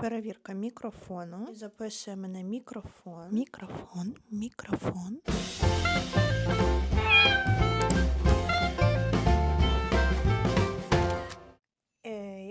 Перевірка мікрофону. Записує мене мікрофон. Мікрофон. Мікрофон.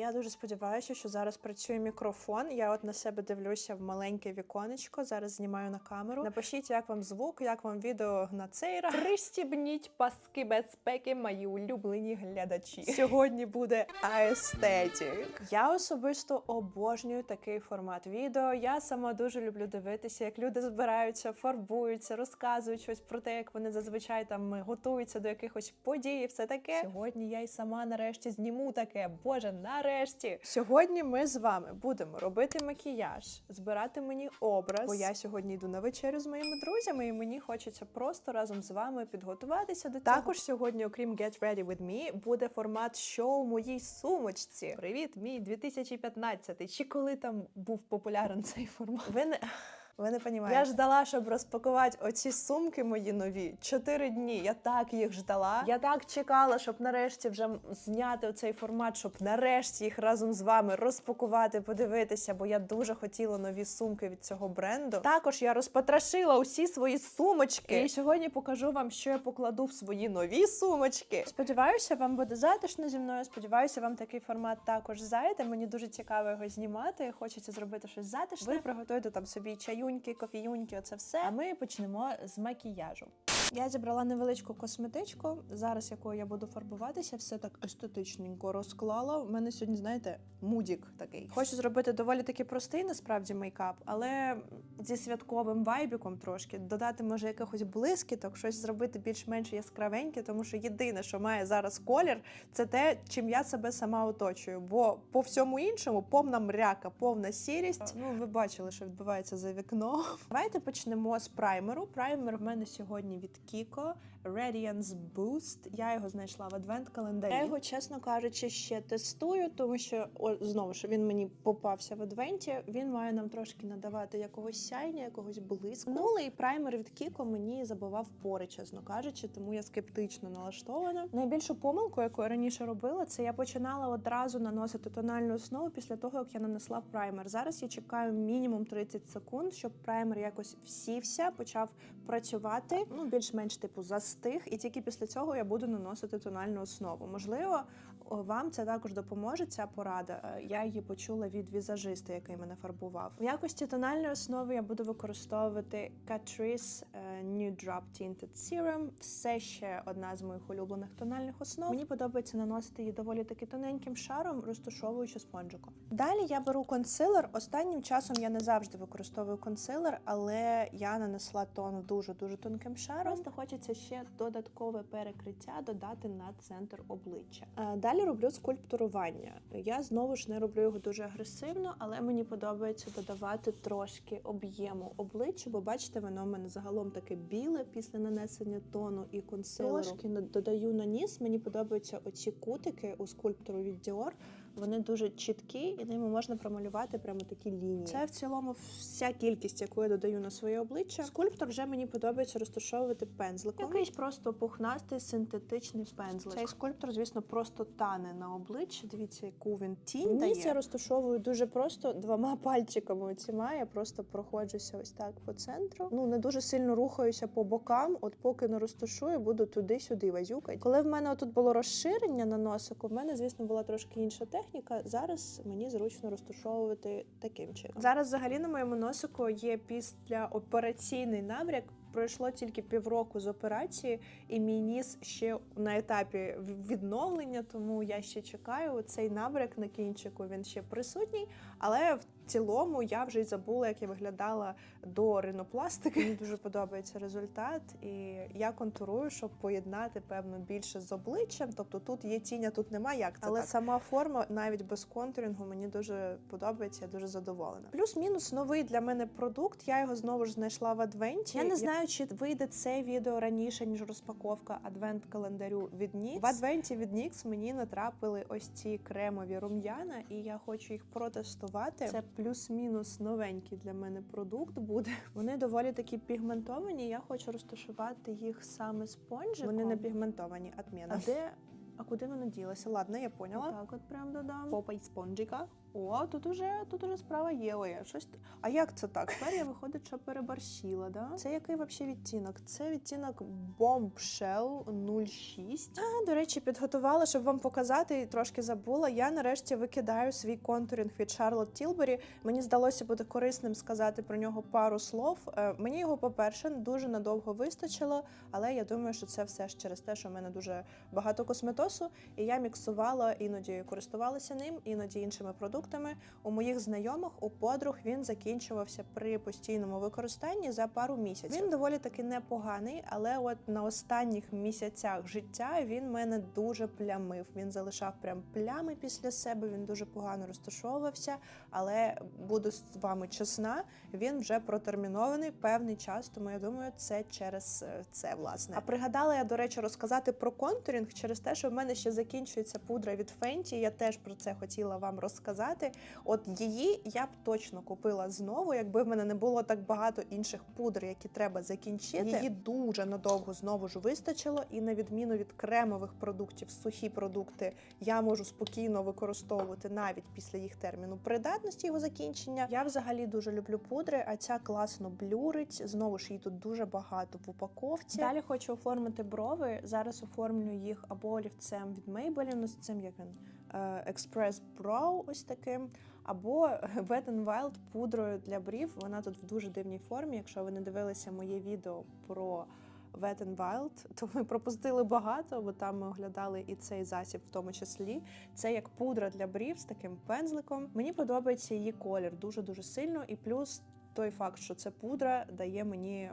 Я дуже сподіваюся, що зараз працює мікрофон. Я от на себе дивлюся в маленьке віконечко. Зараз знімаю на камеру. Напишіть, як вам звук, як вам відео на цей раз. Пристібніть паски безпеки, мої улюблені глядачі. Сьогодні буде аестетік. Я особисто обожнюю такий формат відео. Я сама дуже люблю дивитися, як люди збираються, фарбуються, розказують щось про те, як вони зазвичай там готуються до якихось подій. і Все таке. Сьогодні я й сама нарешті зніму таке. Боже, нарешті. Сьогодні ми з вами будемо робити макіяж, збирати мені образ, бо я сьогодні йду на вечерю з моїми друзями, і мені хочеться просто разом з вами підготуватися до цього. Також сьогодні, окрім Get Ready With Me, буде формат шоу моїй сумочці. Привіт, мій 2015. Чи коли там був популярен цей формат? Ви не. Ви не розумієте. Я ждала, щоб розпакувати оці сумки мої нові. Чотири дні. Я так їх ждала. Я так чекала, щоб нарешті вже зняти оцей формат, щоб нарешті їх разом з вами розпакувати, подивитися, бо я дуже хотіла нові сумки від цього бренду. Також я розпотрошила усі свої сумочки. І сьогодні покажу вам, що я покладу в свої нові сумочки. Сподіваюся, вам буде затишно зі мною. Сподіваюся, вам такий формат також зайде. Мені дуже цікаво його знімати. Хочеться зробити щось затишне. Ви приготуйте там собі чаюньки, кофіюньки, оце все. А ми почнемо з макіяжу. Я зібрала невеличку косметичку, зараз якою я буду фарбуватися, все так естетичненько розклала. У мене сьогодні, знаєте, мудік такий. Хочу зробити доволі таки простий, насправді, мейкап, але зі святковим вайбіком трошки. Додати, може, якихось блискіток, щось зробити більш-менш яскравеньке, тому що єдине, що має зараз колір, це те, чим я себе сама оточую. Бо по всьому іншому повна мряка, повна сірість. Ну, ви бачили, що відбувається за вікном. Давайте почнемо з праймеру. Праймер в мене сьогодні від Kiko Radiance Boost. Я його знайшла в адвент-календарі. Я його, чесно кажучи, ще тестую, тому що о, знову ж він мені попався в адвенті. Він має нам трошки надавати якогось сяйня, якогось блиску. Минулий праймер від Kiko мені забивав пори, чесно кажучи, тому я скептично налаштована. Найбільшу помилку, яку я раніше робила, це я починала одразу наносити тональну основу після того, як я нанесла праймер. Зараз я чекаю мінімум 30 секунд, щоб праймер якось всівся, почав працювати. Ну, більш-менш типу застиг, і тільки після цього я буду наносити тональну основу. Можливо, вам це також допоможе. Ця порада. Е, Я її почула від візажиста, який мене фарбував. В якості тональної основи я буду використовувати Catrice е, New Drop Tinted Serum. Все ще одна з моїх улюблених тональних основ. Мені подобається наносити її доволі таки тоненьким шаром, розташовуючи спонжиком. Далі я беру консилер. Останнім часом я не завжди використовую консилер, але я нанесла тон дуже дуже тонким шаром. Просто хочеться ще додаткове перекриття додати на центр обличчя. Е, Далі роблю скульптурування. Я знову ж не роблю його дуже агресивно, але мені подобається додавати трошки об'єму обличчя, бо бачите, воно в мене загалом таке біле після нанесення тону і консилеру. Трошки додаю на ніс. Мені подобаються оці кутики у скульптору від Dior. Вони дуже чіткі, і ними можна промалювати прямо такі лінії. Це в цілому вся кількість, яку я додаю на своє обличчя. Скульптор вже мені подобається розташовувати пензликом. Якийсь просто пухнастий синтетичний пензлик. Цей скульптор, звісно, просто тане на обличчі. Дивіться, яку він тінь дає. Ніс я розташовую дуже просто двома пальчиками. Оціма я просто проходжуся ось так по центру. Ну не дуже сильно рухаюся по бокам. От поки не розташую, буду туди-сюди вазюкати. Коли в мене тут було розширення на носику, в мене, звісно, була трошки інша техніка. Зараз мені зручно розташовувати таким чином. Зараз взагалі на моєму носику є після операційний набряк. Пройшло тільки півроку з операції, і мій ніс ще на етапі відновлення, тому я ще чекаю. Цей набряк на кінчику він ще присутній, але в цілому я вже й забула, як я виглядала до ринопластики. Мені дуже подобається результат, і я контурую, щоб поєднати певно більше з обличчям. Тобто тут є тінь, а тут немає як це. Але так? сама форма навіть без контурінгу мені дуже подобається. Я дуже задоволена. Плюс-мінус новий для мене продукт. Я його знову ж знайшла в адвенті. Я не знаю, чи вийде це відео раніше ніж розпаковка адвент календарю від NYX. В адвенті від NYX мені натрапили ось ці кремові рум'яна, і я хочу їх протестувати. Це плюс-мінус новенький для мене продукт буде. Вони доволі такі пігментовані. Я хочу розташувати їх саме спонжиком. Вони не пігментовані, адміна. А де? А куди вона ділася? Ладно, я поняла. Так, от прям додам. Попа й спонжика. О, тут уже тут уже справа є. Ой, а щось. А як це так? Тепер я виходить, що переборщила, да? Це який взагалі відтінок? Це відтінок Bombshell 06. А, до речі, підготувала, щоб вам показати, і трошки забула. Я нарешті викидаю свій контуринг від Charlotte Tilbury. Мені здалося буде корисним сказати про нього пару слов. Е, Мені його, по-перше, дуже надовго вистачило, але я думаю, що це все ж через те, що в мене дуже багато косметосу, і я міксувала іноді користувалася ним, іноді іншими продуктами. У моїх знайомих, у подруг він закінчувався при постійному використанні за пару місяців. Він доволі таки непоганий, але от на останніх місяцях життя він мене дуже плямив. Він залишав прям плями після себе. Він дуже погано розташовувався. Але буду з вами чесна, він вже протермінований певний час. Тому я думаю, це через е, це власне. А пригадала я, до речі, розказати про контурінг через те, що в мене ще закінчується пудра від Fenty. Я теж про це хотіла вам розказати. От її я б точно купила знову, якби в мене не було так багато інших пудр, які треба закінчити. Її дуже надовго знову ж вистачило, і на відміну від кремових продуктів, сухі продукти я можу спокійно використовувати навіть після їх терміну придатності його закінчення. Я взагалі дуже люблю пудри, а ця класно блюрить. Знову ж її тут дуже багато в упаковці. Далі хочу оформити брови. Зараз оформлю їх або олівцем від Maybelline, з цим як він Express Brow, ось таким. Або Wet n Wild пудрою для брів. Вона тут в дуже дивній формі. Якщо ви не дивилися моє відео про Wet n Wild, то ми пропустили багато, бо там ми оглядали і цей засіб, в тому числі. Це як пудра для брів з таким пензликом. Мені подобається її колір дуже дуже сильно, і плюс той факт, що це пудра, дає мені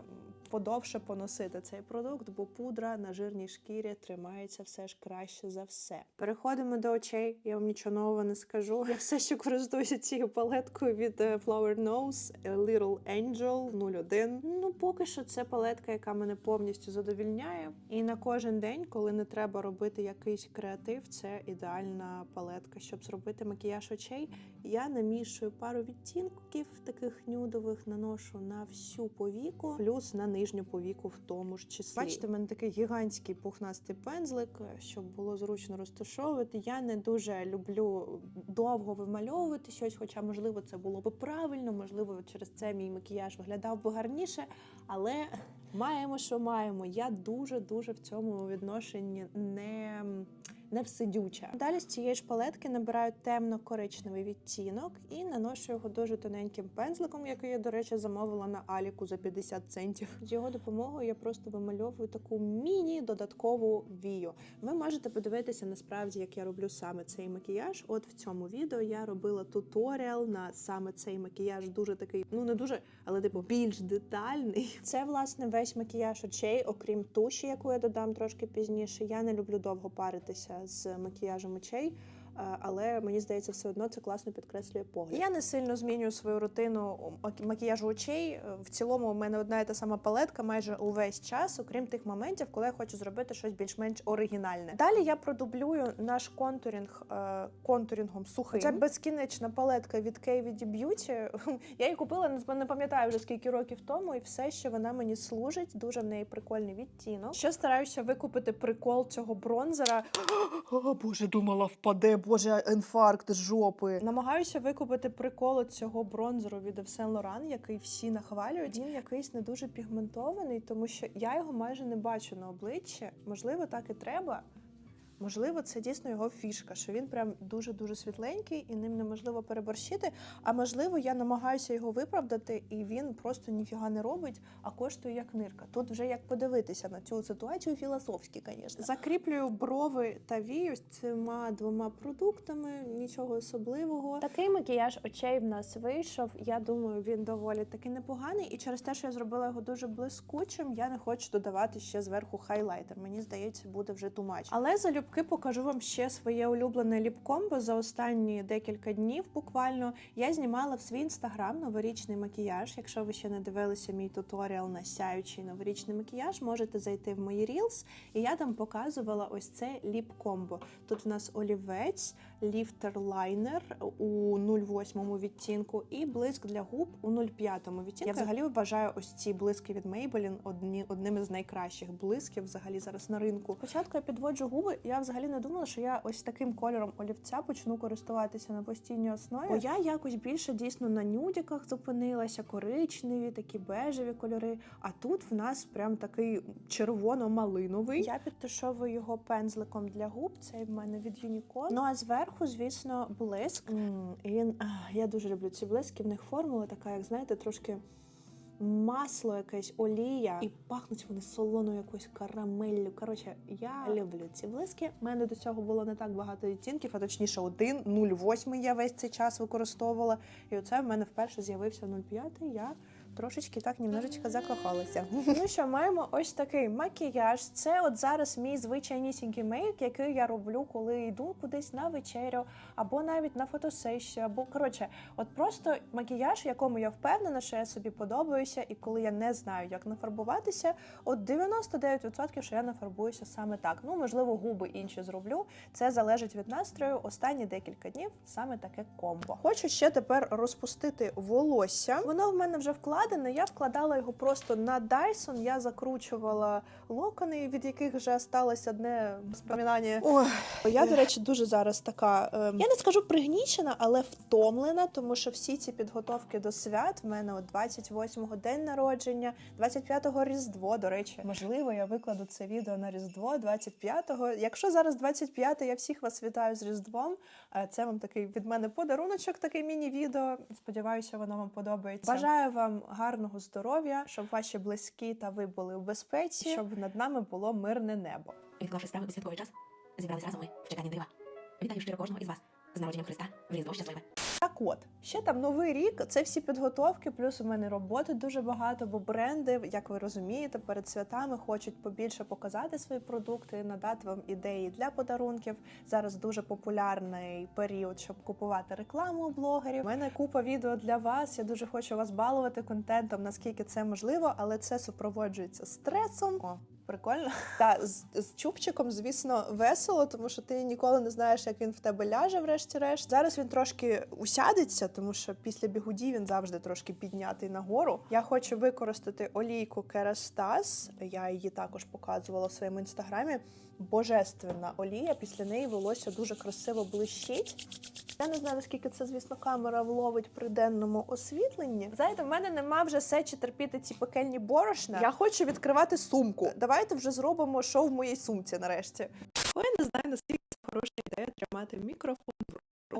подовше поносити цей продукт, бо пудра на жирній шкірі тримається все ж краще за все. Переходимо до очей. Я вам нічого нового не скажу. Я все ще користуюся цією палеткою від е, Flower Nose е, Little Angel 01. Ну, поки що це палетка, яка мене повністю задовільняє. І на кожен день, коли не треба робити якийсь креатив, це ідеальна палетка, щоб зробити макіяж очей. Я намішую пару відтінків таких нюдових, наношу на всю повіку, плюс на нижню повіку в тому ж числі. Бачите, в мене такий гігантський пухнастий пензлик, щоб було зручно розташовувати. Я не дуже люблю довго вимальовувати щось, хоча, можливо, це було би правильно, можливо, через це мій макіяж виглядав би гарніше, але маємо, що маємо. Я дуже дуже в цьому відношенні не. Не всидюча. Далі з цієї ж палетки набираю темно-коричневий відтінок і наношу його дуже тоненьким пензликом, який я, до речі, замовила на Аліку за 50 центів. З його допомогою я просто вимальовую таку міні-додаткову вію. Ви можете подивитися насправді, як я роблю саме цей макіяж. От в цьому відео я робила туторіал на саме цей макіяж, дуже такий, ну не дуже, але типу більш детальний. Це власне весь макіяж очей, окрім туші, яку я додам трошки пізніше. Я не люблю довго паритися з макіяжем очей. Але мені здається, все одно це класно підкреслює погляд. Я не сильно змінюю свою рутину макіяжу очей. Е, В цілому, у мене одна і та сама палетка майже увесь час, окрім тих моментів, коли я хочу зробити щось більш-менш оригінальне. Далі я продублюю наш контурінг е, контурінгом сухим. Це безкінечна палетка від KVD Beauty. Я її купила, не- не пам'ятаю вже скільки років тому, і все, що вона мені служить. Дуже в неї прикольний відтінок. Ще стараюся викупити прикол цього бронзера. О, Боже, думала, впаде, боже, інфаркт жопи. Намагаюся викупити прикол цього бронзеру від Yves Laurent, який всі нахвалюють. Він якийсь не дуже пігментований, тому що я його майже не бачу на обличчі. Можливо, так і треба. Можливо, це дійсно його фішка, що він прям дуже дуже світленький і ним неможливо переборщити. А можливо, я намагаюся його виправдати, і він просто ніфіга не робить, а коштує як нирка. Тут вже як подивитися на цю ситуацію філософськи, звісно. Закріплюю брови та вію з цими двома продуктами, нічого особливого. Такий макіяж очей в нас вийшов. Я думаю, він доволі таки непоганий. І через те, що я зробила його дуже блискучим, я не хочу додавати ще зверху хайлайтер. Мені здається, буде вже тумач. Але залюбки покажу вам ще своє улюблене ліпкомбо за останні декілька днів. Буквально я знімала в свій інстаграм новорічний макіяж. Якщо ви ще не дивилися мій туторіал на сяючий новорічний макіяж, можете зайти в мої Reels, і я там показувала ось це ліп-комбо. Тут в нас олівець, ліфтер-лайнер у 08 відтінку і блиск для губ у 05 відтінку. Я взагалі вважаю ось ці блиски від Maybelline одні, одними з найкращих блисків взагалі зараз на ринку. Спочатку я підводжу губи, я я взагалі не думала, що я ось таким кольором олівця почну користуватися на постійній основі. Бо я якось більше дійсно на нюдіках зупинилася, коричневі, такі бежеві кольори. А тут в нас прям такий червоно-малиновий. Я підтушовую його пензликом для губ. Цей в мене від Unicorn. Ну а зверху, звісно, блиск. І він я дуже люблю ці блиски. В них формула така, як знаєте, трошки. Масло, якесь олія, і пахнуть вони солоною якоюсь карамеллю. Коротше, я люблю ці блиски. У мене до цього було не так багато відтінків, а точніше, один 0,8 я весь цей час використовувала. І оце в мене вперше з'явився 0,5. Я трошечки так немножечко закохалася. ну що, маємо ось такий макіяж. Це от зараз мій звичайнісінький мейк, який я роблю, коли йду кудись на вечерю, або навіть на фотосесію, або коротше, от просто макіяж, в якому я впевнена, що я собі подобаюся, і коли я не знаю, як нафарбуватися, от 99% що я нафарбуюся саме так. Ну, можливо, губи інші зроблю. Це залежить від настрою. Останні декілька днів саме таке комбо. Хочу ще тепер розпустити волосся. Воно в мене вже вкладене. Я вкладала його просто на Dyson. Я закручувала локони, від яких вже сталося одне споминання. Ой, я, до речі, дуже зараз така. е, я не скажу пригнічена, але втомлена, тому що всі ці підготовки до свят в мене от 28-го день народження, 25-го Різдво. До речі, можливо, я викладу це відео на Різдво 25-го. Якщо зараз 25 я всіх вас вітаю з Різдвом. Е, Це вам такий від мене подаруночок, такий міні-відео. Сподіваюся, воно вам подобається. Бажаю вам гарного здоров'я, щоб ваші близькі та ви були у безпеці, щоб над нами було мирне небо. Відклавши справи у святковий час, зібрались разом ми в чеканні дива. Вітаю щиро кожного із вас з народженням Христа в Різдво щасливе. От, ще там новий рік, це всі підготовки, плюс у мене роботи дуже багато, бо бренди, як ви розумієте, перед святами хочуть побільше показати свої продукти, надати вам ідеї для подарунків. Зараз дуже популярний період, щоб купувати рекламу у блогерів. У мене купа відео для вас. Я дуже хочу вас балувати контентом, наскільки це можливо, але це супроводжується стресом. О, Прикольно. Та з, з чубчиком, звісно, весело, тому що ти ніколи не знаєш, як він в тебе ляже, врешті-решт. Зараз він трошки усядеться, тому що після бігуді він завжди трошки піднятий нагору. Я хочу використати олійку Керастас. Я її також показувала в своєму інстаграмі. Божественна олія. Після неї волосся дуже красиво блищить. Я не знаю, наскільки це, звісно, камера вловить при денному освітленні. Знаєте, в мене нема вже сечі терпіти ці пекельні борошна. Я хочу відкривати сумку. Давайте вже зробимо шоу в моїй сумці нарешті. Я не знаю, наскільки це хороша ідея тримати мікрофон.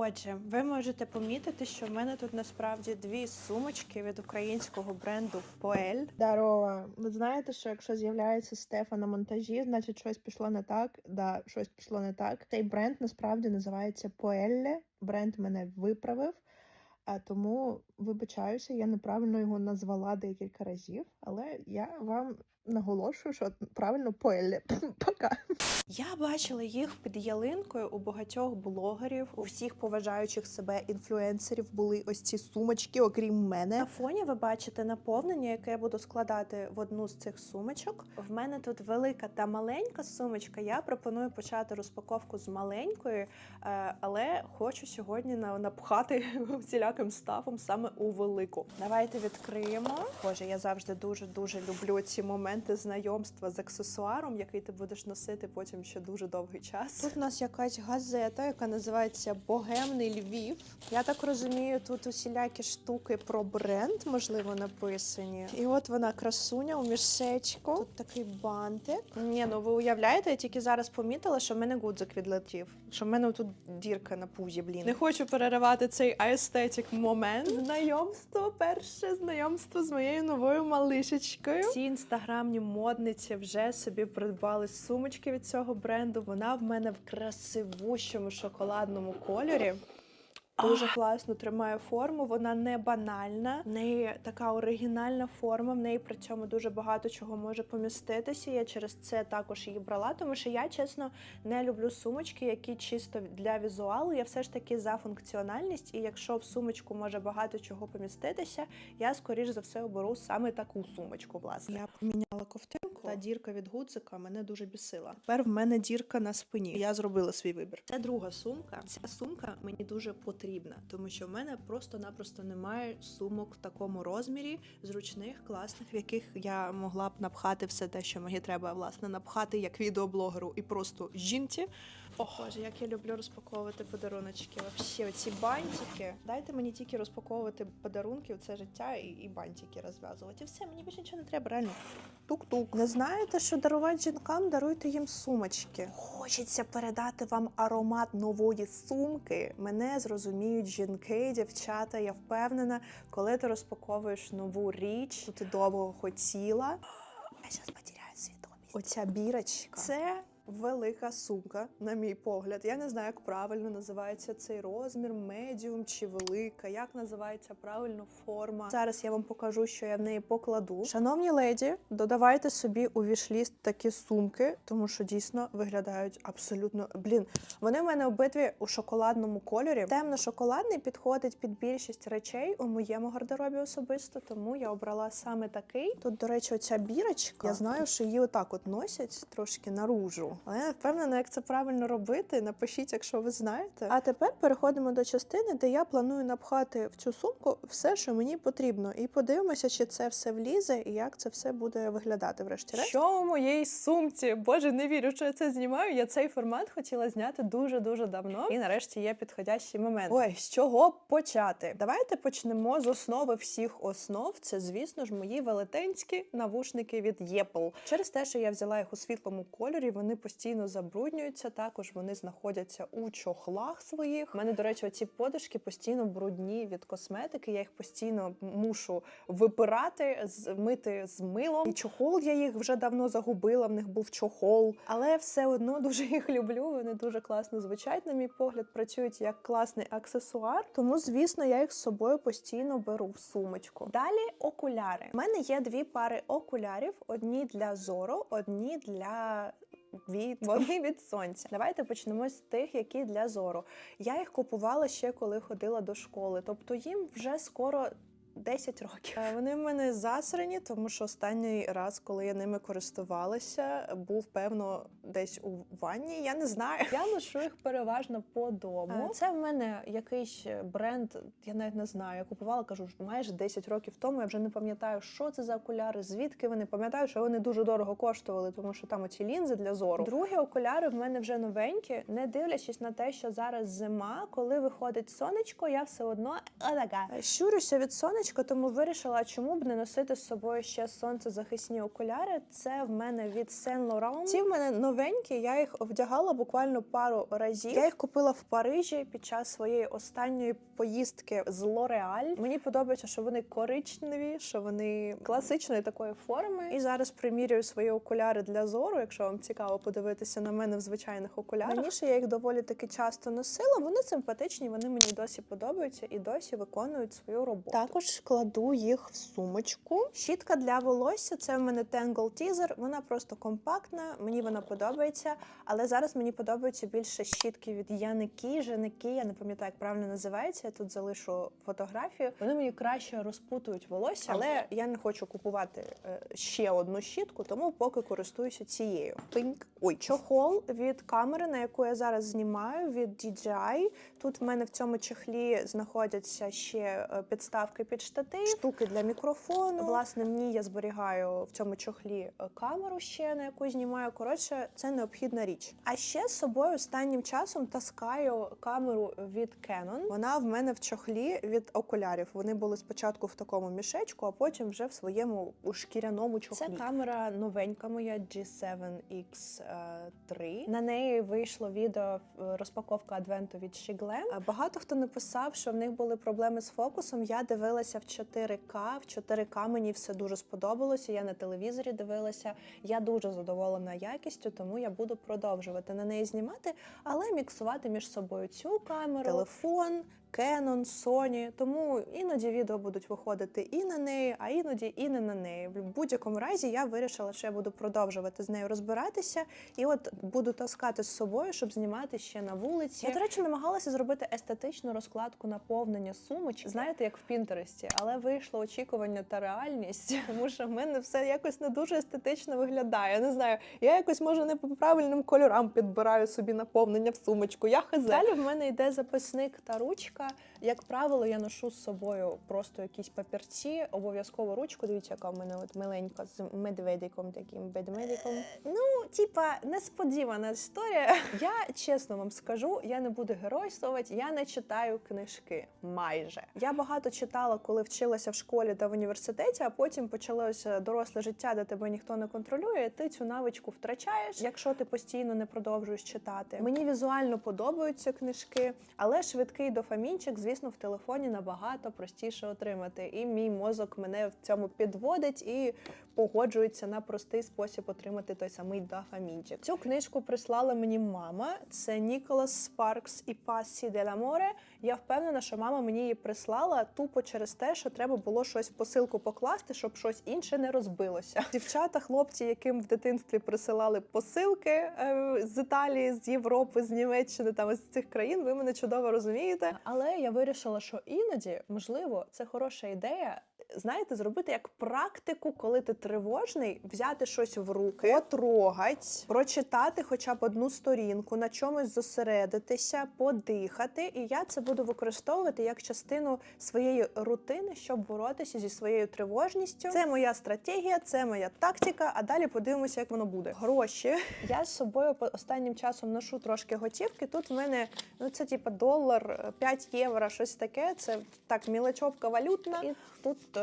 Отже, ви можете помітити, що в мене тут насправді дві сумочки від українського бренду Поель. Здорово. Ви знаєте, що якщо з'являється Стефа на монтажі, значить щось пішло не так. Да, щось пішло не так. Цей бренд насправді називається Поелле. Бренд мене виправив. А тому вибачаюся, я неправильно його назвала декілька разів, але я вам наголошую, що правильно Поелле. Пока. Я бачила їх під ялинкою у багатьох блогерів, у всіх поважаючих себе інфлюенсерів були ось ці сумочки, окрім мене. На фоні ви бачите наповнення, яке я буду складати в одну з цих сумочок. В мене тут велика та маленька сумочка. Я пропоную почати розпаковку з маленької, е, але хочу сьогодні напхати всіляким ставом саме у велику. Давайте відкриємо. Боже, я завжди дуже дуже люблю ці моменти знайомства з аксесуаром, який ти будеш носити потім ще дуже довгий час. Тут у нас якась газета, яка називається Богемний Львів. Я так розумію, тут усілякі штуки про бренд, можливо, написані. І от вона красуня у мішечку. Тут такий бантик. Ні, ну ви уявляєте, я тільки зараз помітила, що в мене гудзик відлетів. Що в мене тут дірка на пузі, блін. Не хочу переривати цей аестетик момент. Знайомство, перше знайомство з моєю новою малишечкою. Ці інстаграмні модниці вже собі придбали сумочки від цього бренду. Вона в мене в красивущому шоколадному кольорі. Дуже класно тримає форму, вона не банальна, в неї така оригінальна форма, в неї при цьому дуже багато чого може поміститися. Я через це також її брала, тому що я чесно не люблю сумочки, які чисто для візуалу. Я все ж таки за функціональність, і якщо в сумочку може багато чого поміститися, я скоріш за все оберу саме таку сумочку. Власне, я поміняла ковтинку. Та дірка від гудзика мене дуже бісила. Тепер в мене дірка на спині. Я зробила свій вибір. Це друга сумка. Ця сумка мені дуже потрібна. Потрібна, тому що в мене просто-напросто немає сумок в такому розмірі, зручних, класних, в яких я могла б напхати все те, що мені треба власне напхати як відеоблогеру і просто жінці. О, Боже, як я люблю розпаковувати подаруночки. Вообще, оці бантики. Дайте мені тільки розпаковувати подарунки в це життя і, і бантики розв'язувати. І все, мені більше нічого не треба, реально. Тук-тук. Не знаєте, що дарувати жінкам, даруйте їм сумочки. Хочеться передати вам аромат нової сумки. Мене зрозуміють жінки, дівчата. Я впевнена, коли ти розпаковуєш нову річ, яку ти довго хотіла. Я зараз потеряю свідомість. Оця бірочка. Це велика сумка, на мій погляд. Я не знаю, як правильно називається цей розмір, медіум чи велика, як називається правильно форма. Зараз я вам покажу, що я в неї покладу. Шановні леді, додавайте собі у вішліст такі сумки, тому що дійсно виглядають абсолютно. Блін, вони в мене обидві у шоколадному кольорі. Темно-шоколадний підходить під більшість речей у моєму гардеробі особисто, тому я обрала саме такий. Тут, до речі, оця бірочка. Я знаю, що її отак от носять трошки наружу. Але я не впевнена, як це правильно робити. Напишіть, якщо ви знаєте. А тепер переходимо до частини, де я планую напхати в цю сумку все, що мені потрібно, і подивимося, чи це все влізе і як це все буде виглядати врешті-решт. Що у моїй сумці? Боже, не вірю, що я це знімаю. Я цей формат хотіла зняти дуже дуже давно. І нарешті є підходящий момент. Ой, з чого почати? Давайте почнемо з основи всіх основ. Це, звісно ж, мої велетенські навушники від Apple. Через те, що я взяла їх у світлому кольорі, вони постійно забруднюються. Також вони знаходяться у чохлах своїх. У мене, до речі, оці подушки постійно брудні від косметики. Я їх постійно мушу випирати, з- мити з милом. І чохол я їх вже давно загубила. В них був чохол, але все одно дуже їх люблю. Вони дуже класно звучать, на мій погляд, працюють як класний аксесуар. Тому, звісно, я їх з собою постійно беру в сумочку. Далі окуляри. У мене є дві пари окулярів: одні для зору, одні для. Від вони від сонця. Давайте почнемо з тих, які для зору. Я їх купувала ще коли ходила до школи, тобто їм вже скоро 10 років. Е, Вони в мене засрані, тому що останній раз, коли я ними користувалася, був певно десь у ванні. Я не знаю. Я ношу їх переважно по дому. Е, Це в мене якийсь бренд, я навіть не знаю. Я купувала, кажу, майже 10 років тому. Я вже не пам'ятаю, що це за окуляри, звідки вони. Пам'ятаю, що вони дуже дорого коштували, тому що там оці лінзи для зору. Другі окуляри в мене вже новенькі, не дивлячись на те, що зараз зима, коли виходить сонечко, я все одно отака. щурюся від сонечка, тому вирішила, чому б не носити з собою ще сонцезахисні окуляри. Це в мене від Saint Laurent. Ці в мене новенькі. Я їх вдягала буквально пару разів. Я їх купила в Парижі під час своєї останньої поїздки з L'Oreal. Мені подобається, що вони коричневі, що вони класичної такої форми. І зараз примірюю свої окуляри для зору. Якщо вам цікаво подивитися на мене в звичайних окулярах. Раніше я їх доволі таки часто носила. Вони симпатичні, вони мені досі подобаються і досі виконують свою роботу. Також кладу їх в сумочку. Щітка для волосся це в мене Tangle Teaser. Вона просто компактна, мені вона подобається. Але зараз мені подобаються більше щітки від Яники, Женики. Я не пам'ятаю, як правильно називається. Я тут залишу фотографію. Вони мені краще розпутують волосся, але я не хочу купувати е, ще одну щітку, тому поки користуюся цією. Пинк. Ой, чохол від камери, на яку я зараз знімаю від DJI. Тут в мене в цьому чехлі знаходяться ще е, підставки під штатив, штуки для мікрофону. Власне, в ній я зберігаю в цьому чохлі е, камеру ще на яку знімаю. Коротше, це необхідна річ. А ще з собою останнім часом таскаю камеру від Canon. Вона в мене в чохлі від окулярів. Вони були спочатку в такому мішечку, а потім вже в своєму у шкіряному чохлі. Це камера новенька моя G7X3. На неї вийшло відео е, розпаковка адвенту від Shiglem. Е, Багато хто написав, що в них були проблеми з фокусом. Я дивилася в 4К. В 4К мені все дуже сподобалося. Я на телевізорі дивилася. Я дуже задоволена якістю, тому я буду продовжувати на неї знімати, але міксувати між собою цю камеру, телефон. Canon, Sony, тому іноді відео будуть виходити і на неї, а іноді і не на неї. В будь-якому разі я вирішила, що я буду продовжувати з нею розбиратися, і от буду таскати з собою, щоб знімати ще на вулиці. Я, до речі, намагалася зробити естетичну розкладку наповнення сумочки, знаєте, як в Пінтересті, але вийшло очікування та реальність, тому що в мене все якось не дуже естетично виглядає. Я не знаю, я якось може не по правильним кольорам підбираю собі наповнення в сумочку. Я хз. Далі в мене йде записник та ручка. Ручка. Як правило, я ношу з собою просто якісь папірці, обов'язково ручку. Дивіться, яка в мене от миленька з медведиком, таким ведмедиком. Ну, типа, несподівана історія. Я чесно вам скажу, я не буду геройствувати, я не читаю книжки майже. Я багато читала, коли вчилася в школі та в університеті, а потім почалося доросле життя, де тебе ніхто не контролює. Ти цю навичку втрачаєш, якщо ти постійно не продовжуєш читати. Мені візуально подобаються книжки, але швидкий дофамінчик, звісно, в телефоні набагато простіше отримати. І мій мозок мене в цьому підводить і погоджується на простий спосіб отримати той самий дофамінчик. Цю книжку прислала мені мама. Це Ніколас Спаркс і Пасі де Море. Я впевнена, що мама мені її прислала тупо через те, що треба було щось в посилку покласти, щоб щось інше не розбилося. Дівчата, хлопці, яким в дитинстві присилали посилки е, з Італії, з Європи, з Німеччини, там з цих країн, ви мене чудово розумієте. Але я вирішила, що іноді, можливо, це хороша ідея. Знаєте, зробити як практику, коли ти тривожний, взяти щось в руки, потрогать, прочитати хоча б одну сторінку, на чомусь зосередитися, подихати. І я це буду використовувати як частину своєї рутини, щоб боротися зі своєю тривожністю. Це моя стратегія, це моя тактика. А далі подивимося, як воно буде. Гроші. Я з собою по- останнім часом ношу трошки готівки. Тут в мене ну це типа долар, 5 євро, щось таке. Це так мілочовка валютна. І тут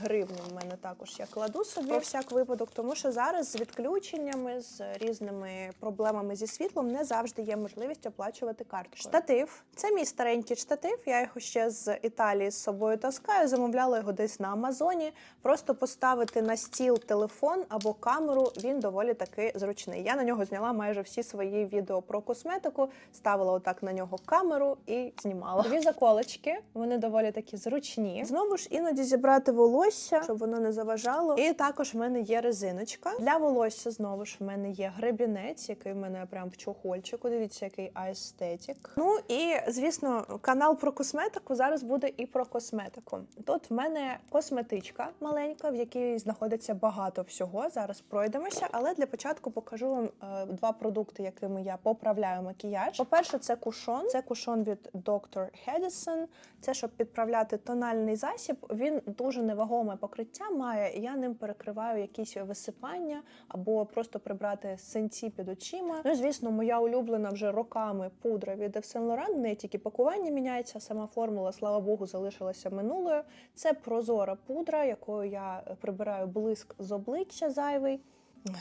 гривні в мене також я кладу собі всяк випадок, тому що зараз з відключеннями, з різними проблемами зі світлом не завжди є можливість оплачувати карткою. Штатив це мій старенький штатив. Я його ще з Італії з собою таскаю. Замовляла його десь на Амазоні. Просто поставити на стіл телефон або камеру. Він доволі таки зручний. Я на нього зняла майже всі свої відео про косметику, ставила отак на нього камеру і знімала. Дві заколочки, вони доволі такі зручні. Знову ж іноді зібрати волосся, щоб воно не заважало. І також в мене є резиночка. Для волосся знову ж в мене є гребінець, який в мене прям в чохольчику. Дивіться, який аестетик. Ну і звісно, канал про косметику зараз буде і про косметику. Тут в мене косметичка маленька, в якій знаходиться багато всього. Зараз пройдемося, але для початку покажу вам е, два продукти, якими я поправляю макіяж. По-перше, це кушон. Це кушон від Dr. Hedison. Це щоб підправляти тональний засіб. Він дуже невагоме покриття має. і Я ним перекриваю якісь висипання або просто прибрати синці під очима. Ну, звісно, моя улюблена вже роками пудра від Yves Saint Laurent. В неї тільки пакування міняється. Сама формула, слава Богу, залишилася минулою. Це прозора пудра, якою я прибираю блиск з обличчя зайвий.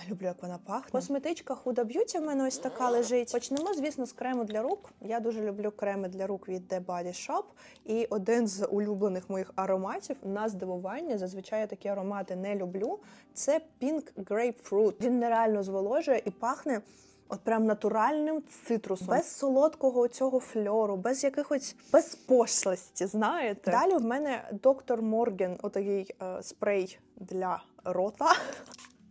Люблю, як вона пахне. Косметичка Huda Beauty в мене ось така лежить. Почнемо, звісно, з крему для рук. Я дуже люблю креми для рук від The Body Shop. І один з улюблених моїх ароматів на здивування. Зазвичай я такі аромати не люблю. Це Pink Grapefruit. Він нереально зволожує і пахне. От прям натуральним цитрусом, без солодкого цього фльору, без якихось без пошлості, знаєте. Далі в мене доктор Морген, отакий е, спрей для рота.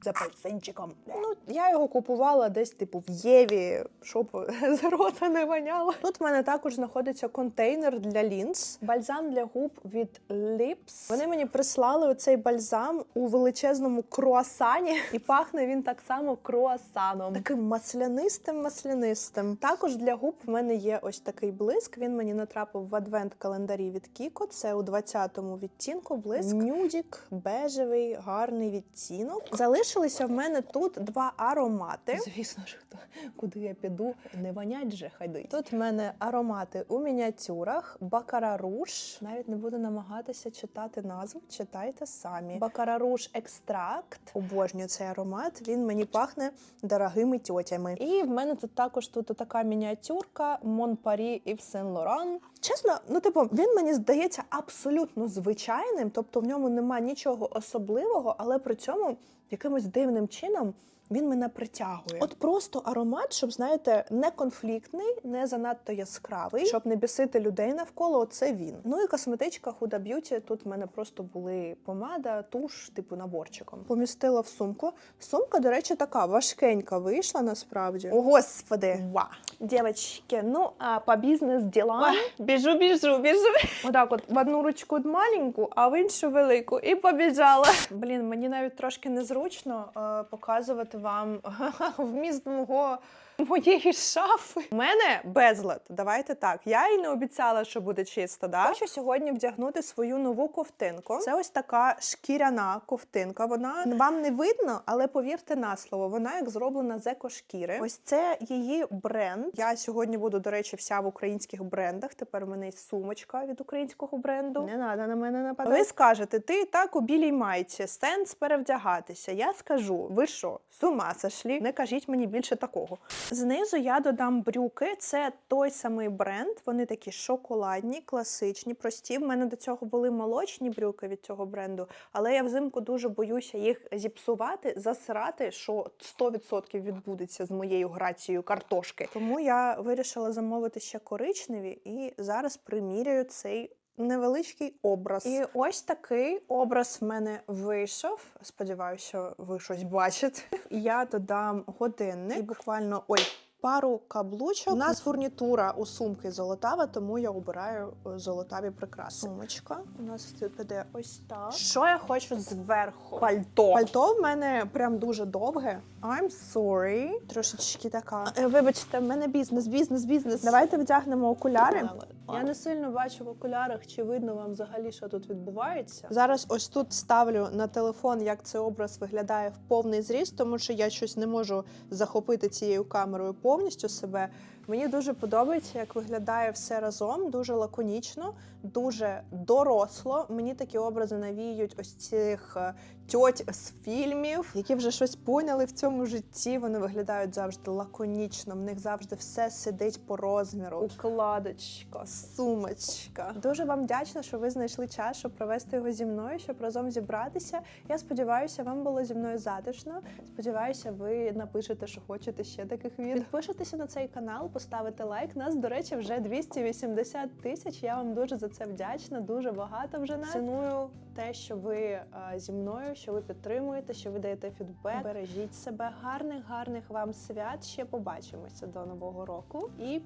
З апельсинчиком. Ну, я його купувала десь, типу, в Єві, щоб з рота не воняло. Тут в мене також знаходиться контейнер для лінз, бальзам для губ від Lips. Вони мені прислали оцей бальзам у величезному круасані, і пахне він так само круасаном. Таким маслянистим, маслянистим. Також для губ в мене є ось такий блиск. Він мені натрапив в адвент-календарі від Кіко. Це у 20-му відтінку блиск. Нюдік, бежевий, гарний відтінок. Залишилися в мене тут два аромати. Звісно ж, хто куди я піду, не вонять же ходить. Тут в мене аромати у мініатюрах, Бакара Руш. Навіть не буду намагатися читати назву. Читайте самі. Бакара Руш екстракт. Обожнюю цей аромат. Він мені пахне дорогими тьотями. І в мене тут також тут така мініатюрка Монпарі і Сен Лоран. Чесно, ну типу, він мені здається абсолютно звичайним, тобто в ньому нема нічого особливого, але при цьому якимось дивним чином. Він мене притягує. От просто аромат, щоб знаєте, не конфліктний, не занадто яскравий, щоб не бісити людей навколо. Оце він. Ну і косметичка Huda Beauty. Тут в мене просто були помада, туш, типу наборчиком. Помістила в сумку. Сумка, до речі, така важкенька вийшла насправді. О, господи, ва. Дівчатки, ну а по бізнес ділам біжу, біжу, біжу. Отак, от в одну ручку маленьку, а в іншу велику, і побіжала. Блін, мені навіть трошки незручно е, показувати вам вміст мого моєї шафи. У мене безлад. Давайте так. Я і не обіцяла, що буде чисто. Да? Хочу сьогодні вдягнути свою нову ковтинку. Це ось така шкіряна ковтинка. Вона вам не видно, але повірте на слово, вона як зроблена з екошкіри. Ось це її бренд. Я сьогодні буду, до речі, вся в українських брендах. Тепер у мене є сумочка від українського бренду. Не треба на мене нападати. Ви скажете, ти так у білій майці, сенс перевдягатися. Я скажу, ви що, з ума сошлі? Не кажіть мені більше такого. Знизу я додам брюки. Це той самий бренд. Вони такі шоколадні, класичні, прості. В мене до цього були молочні брюки від цього бренду, але я взимку дуже боюся їх зіпсувати, засрати, що 100% відбудеться з моєю грацією картошки. Тому я вирішила замовити ще коричневі і зараз приміряю цей. Невеличкий образ. І ось такий образ в мене вийшов. Сподіваюся, що ви щось бачите. Я додам годинник і буквально ой. Пару каблучок. У нас фурнітура у сумки золотава, тому я обираю е, золотаві прикраси. Сумочка у нас піде ось так. Що я хочу зверху? Пальто. Пальто в мене прям дуже довге. I'm sorry. Трошечки така. Е, Вибачте, в мене бізнес, бізнес, бізнес. Давайте вдягнемо окуляри. Я не сильно бачу в окулярах, чи видно вам взагалі, що тут відбувається. Зараз ось тут ставлю на телефон, як цей образ виглядає в повний зріст, тому що я щось не можу захопити цією камерою повністю себе. Мені дуже подобається, як виглядає все разом, дуже лаконічно, дуже доросло. Мені такі образи навіють ось цих е, тьоть з фільмів, які вже щось поняли в цьому житті. Вони виглядають завжди лаконічно. В них завжди все сидить по розміру. Укладочка, сумочка. Дуже вам вдячна, що ви знайшли час, щоб провести його зі мною, щоб разом зібратися. Я сподіваюся, вам було зі мною затишно. Сподіваюся, ви напишете, що хочете ще таких відео. Підпишитеся на цей канал, поставите лайк. Нас, до речі, вже 280 тисяч. Я вам дуже за це вдячна. Дуже багато вже нас. Ціную те, що ви е, зі мною, що ви підтримуєте, що ви даєте фідбек. Бережіть себе. Гарних, гарних вам свят. Ще побачимося до нового року і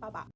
па-па!